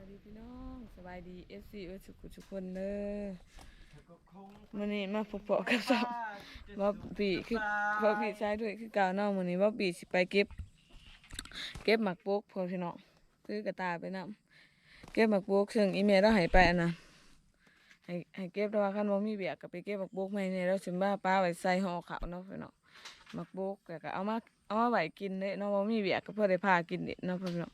วัสดีพี่น้องสบายดีเอฟซีเอสุกุทุกคนเลยมื้อนี้มาพบปะกับสองบ๊อบบี้คือบ๊อบบี้ใช้ด้วยคือกาเนาะมื้อนี้บ๊อบบี้สิไปเก็บ เก็บหมักปุ๊กพอพี่น้องซื้อกระตาไปนํเก็บหมักปุ๊กซึ่งอีเมลเราให้ไปอันน่ะให้ให้เก็บแต่ว่าคันบ่มีเบียกก็ไปเก็บหมักปุ๊กใหม่นี่แล้วสิมาป้าไว้ใส่ห่อข้าวเนาะพี่น้องหมักปุ๊กแล้วก็เอามา เอามาไว้กินเด้เนาะบ่มีเบียกก็พอได้พากินเด้เนาะพี่น้อง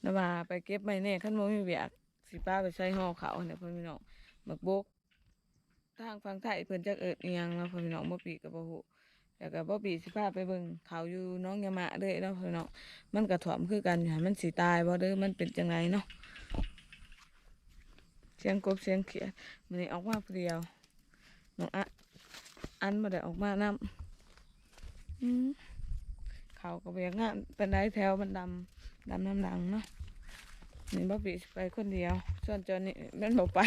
แล้วว่าไปเก็บไม้แน่ขั้นโมมีเวียกสิป้าไปใช้ห่อเขาเนี่ยพื่อนพี่น้องหมักบกทางฟังไทยเพิ่นจักเอิดอิหยังเนาะพื่อนพี่น้องบ่ปีกับบ่ฮู้แล้วก็บ่ปีสิพาไปเบิ่งเขาอยู่น้องยามะเด้เนาะพ่อพี่น้องมันกระถ่อมคือกันอยู่หั่นมันสิตายบ่เด้อมันเป็นจังไงเนาะเสียงกบเสียงเขียดมันนี่ออกมาผู้เดียวน้องอะอันบ่ได้ออกมานํอืม เขาก็บ่อยากงานเป็นได้แถวมันดำดำน้ำดังเนาะนี่บ๊อบบี้ไปคนเดียว ส่วนจอนี่มันบอกไป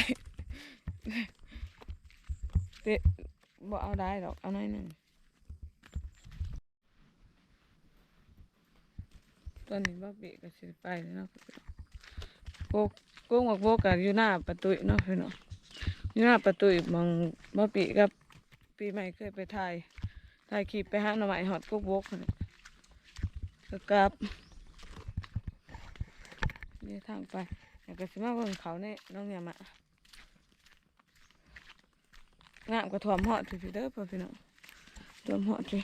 เตะบ่เอาได้หรอกเอาหน่อยหนึ่งตอนนี้บ๊อบบี้ก็สิไปแล้วเนาะโกกโกงบอกโบกันอยู่หน้าประตูเนาะพี่น้ออยู่หน้าประตูมองบ๊อบบี้กับปีใหม่เคยไปถ่ายถ่ายคลิปไปหาหน่อไม้หอดกุ๊กโบกนี่ ก็กลับนี่ทางไปแล้วก็สิมาเบิ่งเขาในน้องเนี่ยมะงามกระถ่วมเหอดพี่เด้อพ่อพี่น้องถ่วมเหอดพี่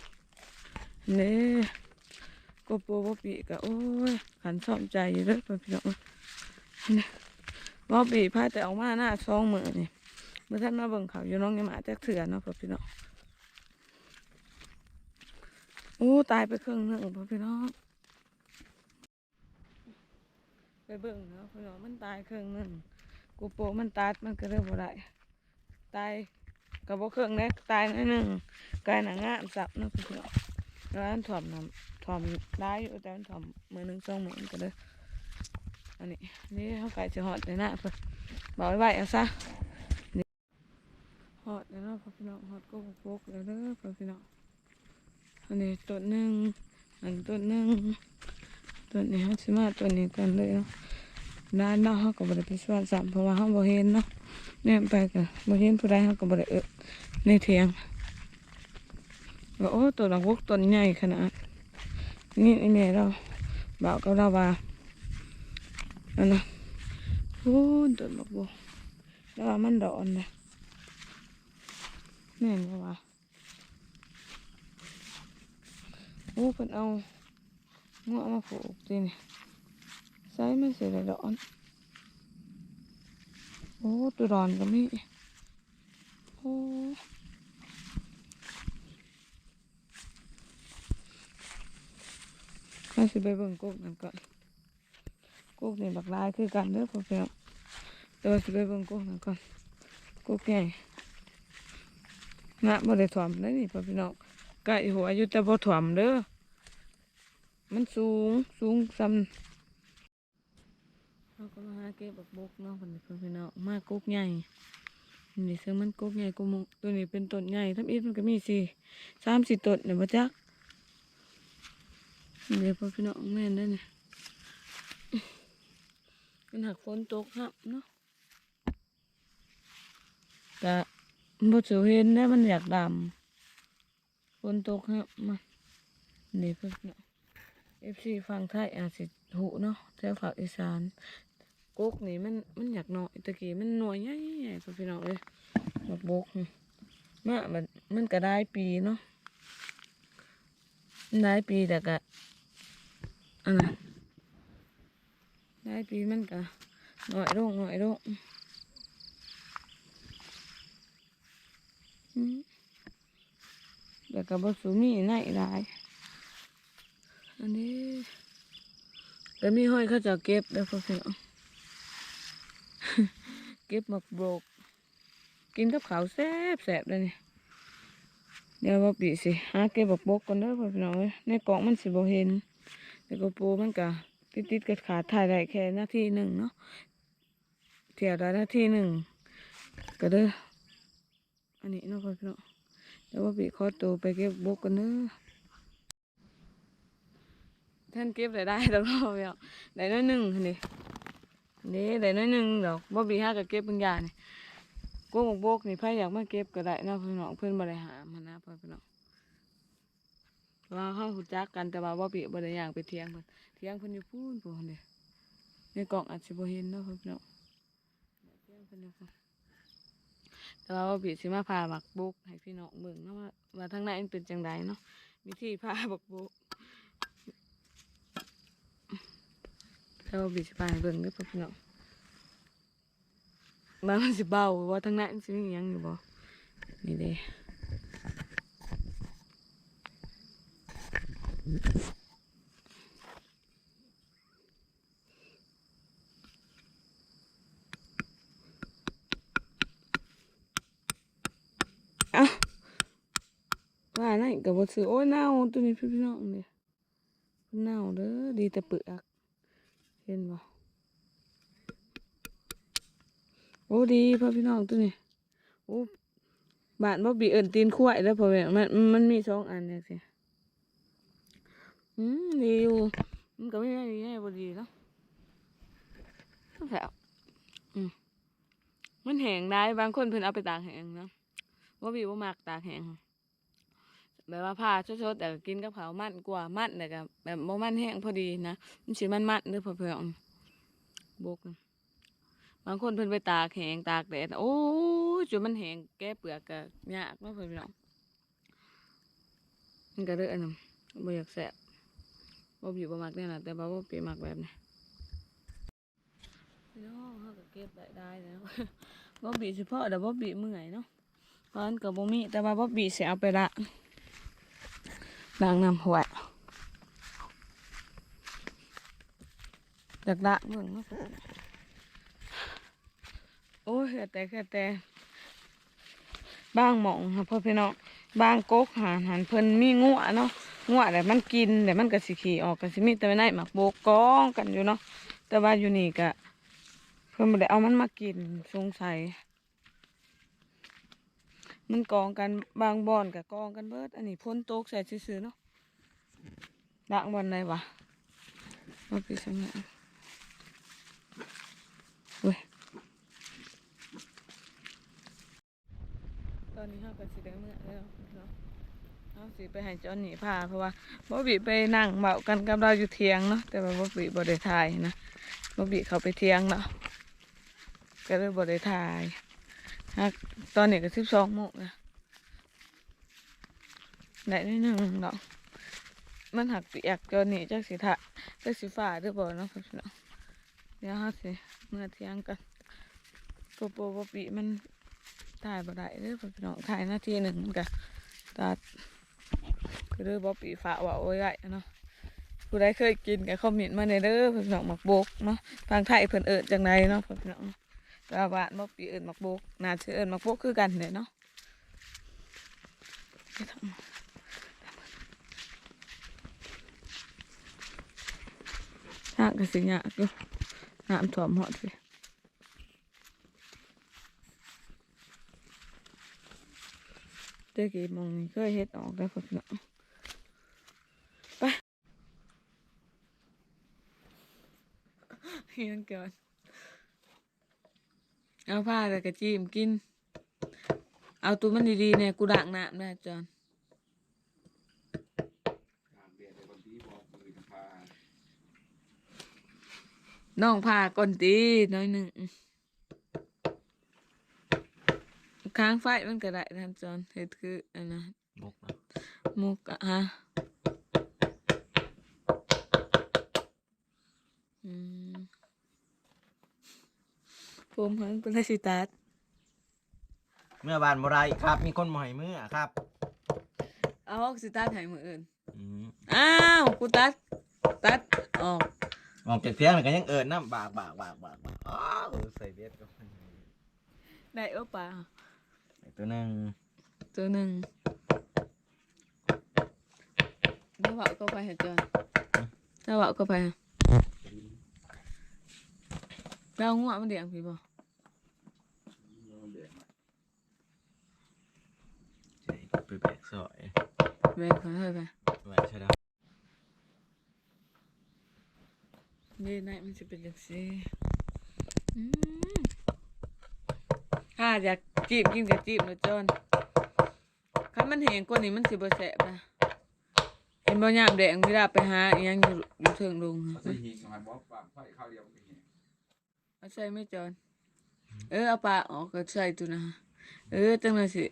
นี่กบโปบปีกะโอ้ยขันชอบใจอยู่เด้อพ่อพี่น้องนี่บอปีพาแต่ออกมาหน้าซองเหมือนี่เมื่อท่านมาเบิ่งเขาอยู่น้องเนี่ยมะจักเถื่อเนาะพ่อพี่น้อง อ้ตายไปครึ่งหนึ่งพ่อพี่น้องไปเบิ่งเนาะพี่น้องมันตายครึ่งหนึ่งกูโปมันตัดมันก็เริ่มบ่ได้ตายกับบ่ครึ่องเล็กตายหนิดนึงกลายหนังงามสับเนาะพี่น้องแล้วอันถ่อมน้ำถ่อมได้อยู่แต่มันถ่อมมือหนึ่งสองมือมันก็เลยอันนี้นี่เขาไก่จะหอดในหน้าเพิ่นบอกไว้ไว้เอาซะหอดแล้วเนาะพี่น้องหอดก็โปกแล้วเด้อพี่น้อง อันนี้ต้นหนึ่งอันต้นหนึ่งตัวนี้เขาสิมาตัวนี้กันเลยเนาะด้านนอกเขาก็บริไปส่วนสามเพราะว่าเขาบ่เห็นเนาะเนี่ยไปกันบ่เห็นผู้ใดเขาก็บริเออในเถียงว่าโอ้ตัวหลังวกต้นใหญ่ขนาดนี่ไอแม่เราบอกกับเราว่าอันนะโอ้ต้นบักบัวแล้วว่ามันดอนนะแม่นบ่ว่า โอ้เพิ่นเอางวมาผูกดินี่ใส่ไม่เสร็จเลยดอนโอ้ตัวดอนก็มีโอ้มาสิไปเบิ่งกุ๊กนั่นก่อนกุ๊กนี่บักลายคือกันเด้อพ่อพี่น้องแต่ว่าสิไปเบิ่งกุ๊กนั่นก่อนกุ๊กใหญ่งะบ่ได้ถ่วมเลยนี่พ่อพี่น้อง ไก่หัวอยู่แต่บ่ถ่วมเด้อ มันสูงสูงซ้ำเราก็มาหาเก็บบักบกเนาะคนนี้เพิ่นพี่น้องมากกกใหญ่นี่ซึ่งมันกุกใหญ่กว่าหมูตัวนี้เป็นต้นใหญ่ทั้งอีกมันก็มีสี่สามสี่ต้นเนี่ยบ่จักเดี๋ยวพ่อพี่น้องแม่นได้เนี่ยเป็นหักฝนตกครับเนาะกะบ่สูเห็นได้มันอยากดำ ฝนตกครับมานี่เพิ่นพี่น้องเอฟซีฟังไทยอาจสิหูเนาะแถวภาคอีสานกกนี่มันมันอยากหน่อยตะกี้มันหน่วยใหญ่ๆพ่พี่น้องเลยบักบกมามันมันก็ได้ปีเนาะได้ปีแต่ก็อันนั้นได้ปีมันก็หน่อยลงหน่อยลงอืม แต่ก็บสูมีไหนได้อันนี้แต่มีห้อยเขาจะเก็บได้อพ่อพี่น้องเก็บหมักโบก กินกับขาวแซ่บแซ่บเลยนี่เดี๋ยวว่าปีสิหาเก็บบักบกก่อนเด้อพ่อพี่น้องเอ้ยในกล่องมันสิบ่เห็นแต่ก็ปูมันก็ติดติดๆกัดขาถ่ายได้แค่นาทีหนึ่งเนาะเที่ยวได้นาทีหนึ่งก็เด้ออันนี้เนาะพ่อพี่น้อง เดี๋ยวว่าปีขอตัวไปเก็บบกกันเด้อท่านเก็บได้ได้แล้วก็เนาะได้น้อยหนึ่งคันนี่นี่ได้น้อยหนึ่งดอกบ่บีห้าก็เก็บบางอย่านี่กูบอกโบกนี่ไผอยากมาเก็บก็ได้นาะพี่น้องเพิ่อนบ่ได้หามานะเพิ่นน้องว่าเฮาฮู้จักกันแต่ว่าบ่บีบ่ได้ย่างไปเถียงเพิ่นเถียงเพิ่นอยู่พูนพูนเด้ในกล่องอาจสิบ่เห็นเนาะเพิ่นน้องเถียงเพิ่นอยู่ แต่ว่าบีสิมาพาบักบุกให้พี่น้องเบิ่งเนาะว่าว่าทางนมันเป็นจังไดเนาะวิธีพาบักบุกเราบิสปาเบิ่งเด้วยพี่น้องบางมันสิเบาว่าทั้งนั้นสิมีหยังอยู่บ่นี่เด้เอ้า ว่านั่นก็บ่ซื้อโอ้ยเน่าตัวนี้พี่น้องเด้เน่าเด้อดีแต่เปลือกเห็นบ่โอ้ดีพ่อพี่น้องตัวนี้โอ้บานบ่บีเอิ้นตีนขวายแล้วพ่อแม่มันมันมีสองอันเนี่ยสิอืมดีอยู่มันก็ไม่ได้ดีให้บ่ดีเนาะต้องแถวอืมมันแห้งได้บางคนเพิ่นเอาไปตากแห้งนะบ่บีบ่มักตากแห้ง แบบว่าผ้าสดๆแต่กินกับข้าวมันกว่ามันแต่ก็แบบบ่มันแห้งพอดีนะมันสิมันมัดเด้อเพื่อนๆบกนะบางคนเพิ่นไปตากแหงตากแดดโอ้จนมันแหงแก้เปลือกก็ยากเนาะเพื่อนพี่น้องมันก็เด้ออันนั้นบ่อยากแสบบ่อยู่บ่มักแน่น่ะแต่ว่บ่เปมักแบบนี้น้องเฮาก็เก็บได้ได้แล้วบ่บีสิพอแต่บ่บีเมื่อยเนาะเพราะอันก็บ่มีแต่ว่าบ่บีสิเอาไปละ ล้างน้ำหวยจากละเบิ่งเนาะโอ้ยแค่แต่แค่แต่บางหมองค่ะพ่อพี่น้องบางกกหานหันเพิ่นมีงัวเนาะงัวแต่มันกินแต่มันก็สิขี่ออกก็สิมีแต่ไม่ได้หมักโบกกองกันอยู่เนาะแต่ว่าอยู่นี่ก็เพิ่นบ่ได้เอามันมากินสงสัย มันกองกันบางบ่อนกับกองกันเบิด อันนี้พ้นโต๊กใส่ซื่อๆเนาะดักบอนไหนวะมาปีสมัยตอนนี้เขาก็สิได้เมื่อแล้วเนาะเขาสิไปให้จอนนี่าเพราะว่าบ๊อบบี้ไปนั่งเบากันกับเราอยู่เทียงเนาะแต่ว่าบ๊อบบี้บ่ได้ถ่ายนะบ๊อบบี้เขาไปเทียงเนาะก็เลยบ่ได้ถ่าย ตอนนี้ก็สิบสองโมงนะได้นิดนึงเนาะมันหักเปียกจอนนี่จักสิถ่าจักสิฝ่าหรือบ่เนาะพี่น้องเดี๋ยวเขาสิเมื่อเที่ยงกันปโปบ๊อบบี้มันถ่ายบ่ได้เด้อพี่น้องถ่ายนาทีหนึ่งมันก็ตัดก็เด้อบ่ปีฝาว่าโอ้ยไว้เนาะผู้ใดเคยกินก็คอมเมนต์มาในเด้อพี่น้องหมักบกเนาะทางไทยเพิ่นเอิ้นจังไดเนาะพี่น้อง แต่ว่าบ้านบ่ปีเอิ้นมักบกน่าสิเอิ้นมักบกคือกันเด้เนาะทางก็สิยากอยู่น้ำท่วมหอดสิเด็กอีมองนี่เคยเฮ็ดออกได้พอพี่น้องไปเฮียนเกิน เอาผ้าแต่กระจีมกิน เอาตัวมันดีๆเนี่ยกูด่างน้ำนะจอนน้องผ้าก่อนตีน้อยหนึ่งค้างไฟมันก็ได้ท่านจอนเฮ็ดคืออันนะบกนะมุกอะฮะอืมผ มเพิ่งเป็นราชิตัดเมื่อบานบ่ได้ครับ มีคนมาให้เมื่อครับเอาออกสิตัดให้มืออื่นอืมอ้าวกูตัดตัดออกออกจากเสียงแล้วก็ยังเอิญน้ำบากบากบากบากบากอ้าวใส่เบ็ดก็ได้เออป่าไอ้ตัวหนึงตัวหนึ่งเดี๋ยวบอกก็ไปเหรอจอนเดี๋ยวบอกก็ไปฮะเราง่วงมันเดียงพี่บ่ใช่ ไปแบกสอยเว้ยขอเถอะไปแบกใช่ได้นี่นายมันจะเป็นจังซี่อืมถ้าอยากจีบกินกับจีบนะจอนคันมันแห้งกว่านี้มันสิบ่แสบนะเห็นบ่ยามแดงเวลาไปหาอิหยังอยู่อยู่เทิงลงใส่หิงกับมันบอกปากไฟข้าวเดียวมันก็เห็นเอาใส่ไม่จอนเออเอาปลาออกก็ใส่ตัวนะเออจังเลยสิ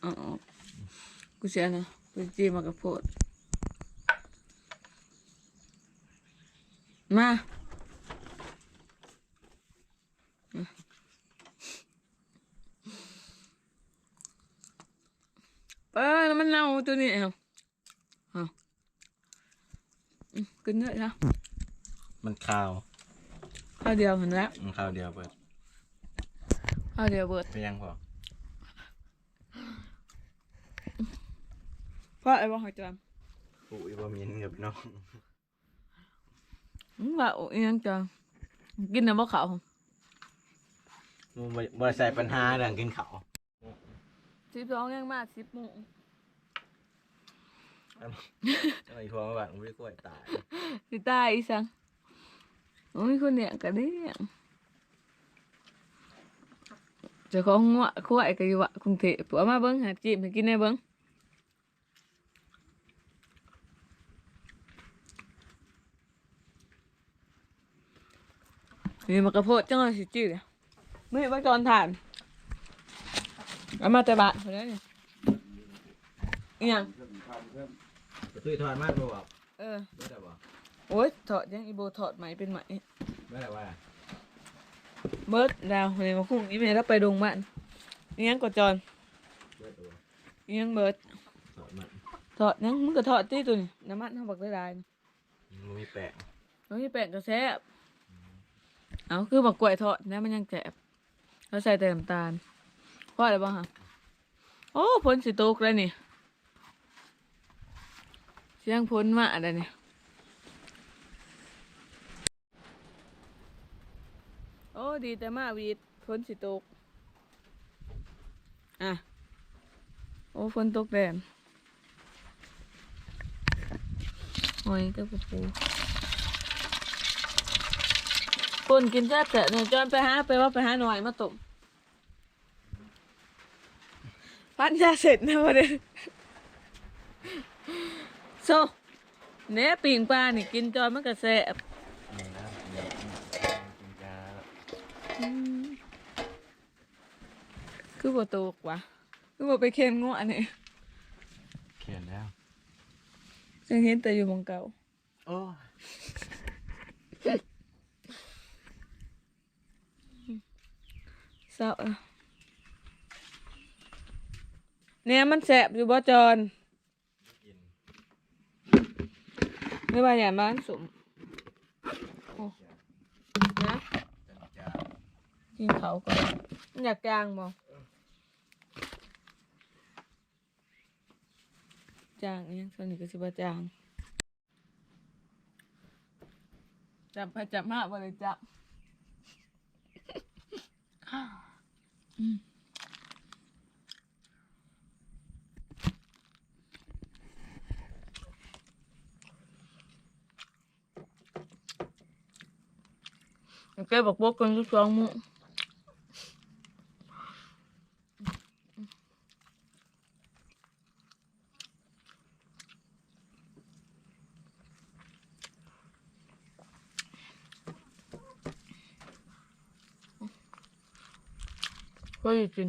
เอาออก กูเสียนะไปจีบมากระโพดมาเออแล้วมันเน่าตัวนี้เอาเอาอืมกินเยอะนะมันข้าวข้าวเดียวเห็นแล้วมันข้าวเดียวเปิดข้าวเดียวเบิดไม่ยังพอ เพราะไอ้บ่หอยจามอุ้ยบ่มีเงินพี่น้องอืมว่าโอ้ยยังจะกินน้ำบ่ขาวมึงบ่บ่ใส่ปัญหาเรื่องกินข้าวสิบสองยังมาสิบโมงจังไอ้ทัวร์มาบ้านอุ้ยกล้วยตายสิตายอีสังโอ้ยคนเนี่ยก็ได้ยเจะของงัวคั่วไอ้ก็อยู่วะกรุงเทพปัวมาเบิ่งหาจีบให้กินได้เบิ่ง นี่มากระโพดจังเลยสิจื้อไม่เห็นว่าจอนทานเอามาแต่บ้านคนนี้นี่อิหยังเพิ่มข้าวเพิ่มตุ้ยทอดมากบ่บอกเออไม่ได้บอกโอ้ยถอดยังอีโบถอดไหมเป็นไหมไม่ได้ว่าเบิร์ดดาวเลยมาคุ้งอีเมลแล้วไปดงบ้านอิหยังกดจอนเบิดตัวอิหยังเบิร์ดทอดมันถอดยังมึงก็ถอดตีตัวนี่น้ำมันเขาบอกได้ได้นะมันมีแป้งเฮ้ยแป้งกระแซบ เอาคือบักกล้วยทอดนะมันยังแสบแล้วใส่แต่น้ำตาลพราอะไรบ้างฮะโอ้พ้นสิโตกแล้วนี่เสียงพ้นมาอะไรนี่โอ้ดีแต่มาวีดพ้นสิโตกอะโอ้ฝนตกแดดหอยกับปู ปูคนกินแซ่บแต่เนี่ยจอนไปหาไปว่าไปหาหน่อยมาตุ่มพันยาเสร็จนะวันนี้โซเนื้อปิ่งปลานี่กินจอนมันก็แซ่บนี่นะกินยาแล้วอืมคือบ่ตกว่ะคือบ่ไปเค็มงัวนี่เขียนแล้วยังเห็นแต่อยู่หมองเก่าโอ้ย เศร้าเนี่ยมันแสบอยู่บ่จอนนไม่ว่าอย่างบ้านสมนะกินเขาก่อนอยากจางบ่จางอิหยังส่วนนี้ก็สิบ่จางจับไปจับมาบ่เลยจับ อืมแกบอกบ อกกั